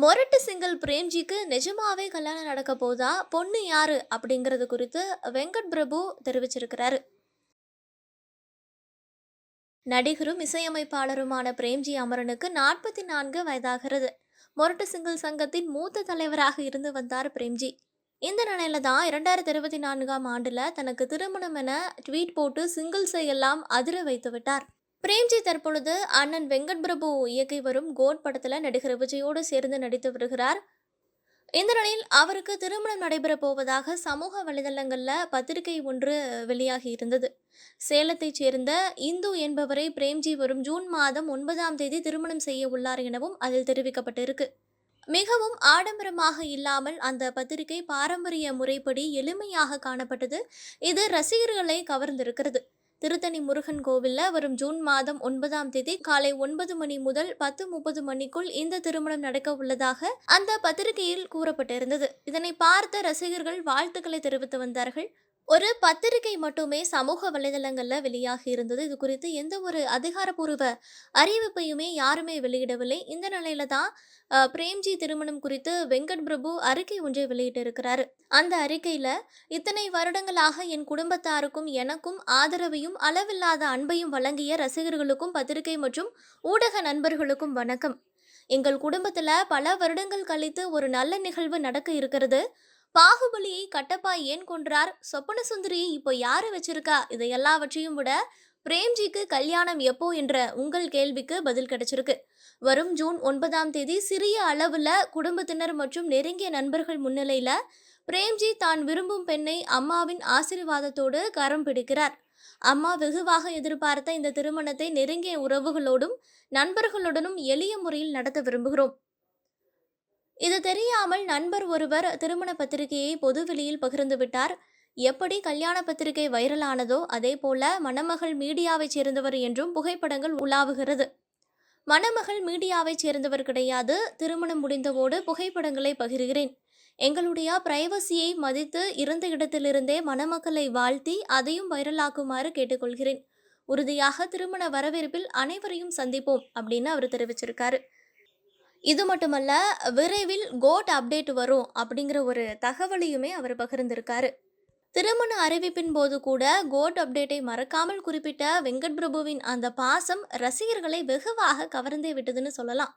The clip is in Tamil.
மொரட்டு சிங்கிள் பிரேம்ஜிக்கு நிஜமாவே கல்யாணம் நடக்க போதா? பொண்ணு யாரு? அப்படிங்கிறது குறித்து வெங்கட் பிரபு தெரிவிச்சிருக்கிறாரு. நடிகரும் இசையமைப்பாளருமான பிரேம்ஜி அமரனுக்கு நாற்பத்தி நான்கு வயதாகிறது. மொரட்டு சிங்கிள் சங்கத்தின் மூத்த தலைவராக இருந்து வந்தார் பிரேம்ஜி. இந்த நிலையில தான் இரண்டாயிரத்தி இருபத்தி நான்காம் ஆண்டில் தனக்கு திருமணம் என ட்வீட் போட்டு சிங்கிள்ஸை எல்லாம் அதிர வைத்து விட்டார். பிரேம்ஜி தற்பொழுது அண்ணன் வெங்கட் பிரபு இயக்கி வரும் கோட் படத்தில் நடிகர் விஜயோடு சேர்ந்து நடித்து வருகிறார். இந்த நிலையில் அவருக்கு திருமணம் நடைபெறப் போவதாக சமூக வலைதளங்களில் பத்திரிகை ஒன்று வெளியாகி இருந்தது. சேலத்தைச் சேர்ந்த இந்து என்பவரை பிரேம்ஜி வரும் ஜூன் மாதம் ஒன்பதாம் தேதி திருமணம் செய்ய உள்ளார் எனவும் அதில் தெரிவிக்கப்பட்டிருக்கு. மிகவும் ஆடம்பரமாக இல்லாமல் அந்த பத்திரிகை பாரம்பரிய முறைப்படி எளிமையாக காணப்பட்டது. இது ரசிகர்களை கவர்ந்திருக்கிறது. திருத்தணி முருகன் கோவில்ல வரும் ஜூன் மாதம் ஒன்பதாம் தேதி காலை ஒன்பது மணி முதல் பத்து முப்பது மணிக்குள் இந்த திருமணம் நடக்க உள்ளதாக அந்த பத்திரிகையில் கூறப்பட்டிருந்தது. இதனை பார்த்த ரசிகர்கள் வாழ்த்துக்களை தெரிவித்து வந்தார்கள். ஒரு பத்திரிகை மட்டுமே சமூக வலைதளங்களில் வெளியாகி இருந்தது. இது குறித்து எந்த ஒரு அதிகாரப்பூர்வ அறிவிப்பையுமே யாருமே வெளியிடவில்லை. இந்த நிலையில தான் பிரேம்ஜி திருமணம் குறித்து வெங்கட் பிரபு அறிக்கை ஒன்றை வெளியிட்டிருக்கிறாரு. அந்த அறிக்கையில இத்தனை வருடங்களாக என் குடும்பத்தாருக்கும் எனக்கும் ஆதரவையும் அளவில்லாத அன்பையும் வழங்கிய ரசிகர்களுக்கும் பத்திரிகை மற்றும் ஊடக நண்பர்களுக்கும் வணக்கம். எங்கள் குடும்பத்தில் பல வருடங்கள் கழித்து ஒரு நல்ல நிகழ்வு நடக்க இருக்கிறது. பாகுபலியை கட்டப்பா ஏன் கொன்றார்? சொப்பன சுந்தரியை இப்போ யாரு வச்சிருக்கா? இதை எல்லாவற்றையும் விட பிரேம்ஜிக்கு கல்யாணம் எப்போ என்ற உங்கள் கேள்விக்கு பதில் கிடைச்சிருக்கு. வரும் ஜூன் ஒன்பதாம் தேதி சிறிய அளவில் குடும்பத்தினர் மற்றும் நெருங்கிய நண்பர்கள் முன்னிலையில் பிரேம்ஜி தான் விரும்பும் பெண்ணை அம்மாவின் ஆசீர்வாதத்தோடு கரம் பிடிக்கிறார். அம்மா வெகுவாக எதிர்பார்த்த இந்த திருமணத்தை நெருங்கிய உறவுகளோடும் நண்பர்களுடனும் எளிய முறையில் நடத்த விரும்புகிறோம். இது தெரியாமல் நண்பர் ஒருவர் திருமண பத்திரிகையை பொதுவெளியில் பகிர்ந்து விட்டார். எப்படி கல்யாண பத்திரிகை வைரலானதோ அதே போல மணமகள் மீடியாவைச் சேர்ந்தவர் என்றும் புகைப்படங்கள் உலாவுகிறது. மணமகள் மீடியாவைச் சேர்ந்தவர் கிடையாது. திருமணம் முடிந்தவோடு புகைப்படங்களை பகிர்கிறேன். எங்களுடைய பிரைவசியை மதித்து இருந்த இடத்திலிருந்தே மணமக்களை வாழ்த்தி அதையும் வைரலாக்குமாறு கேட்டுக்கொள்கிறேன். உறுதியாக திருமண வரவேற்பில் அனைவரையும் சந்திப்போம் அப்படின்னு அவர் தெரிவிச்சிருக்காரு. இது மட்டுமல்ல விரைவில் கோட் அப்டேட் வரும் அப்படிங்கிற ஒரு தகவலையுமே அவர் பகிர்ந்திருக்காரு. திருமண அறிவிப்பின் போது கூட கோட் அப்டேட்டை மறக்காமல் குறிப்பிட்ட வெங்கட் பிரபுவின் அந்த பாசம் ரசிகர்களை வெகுவாக கவர்ந்தே விட்டதுன்னு சொல்லலாம்.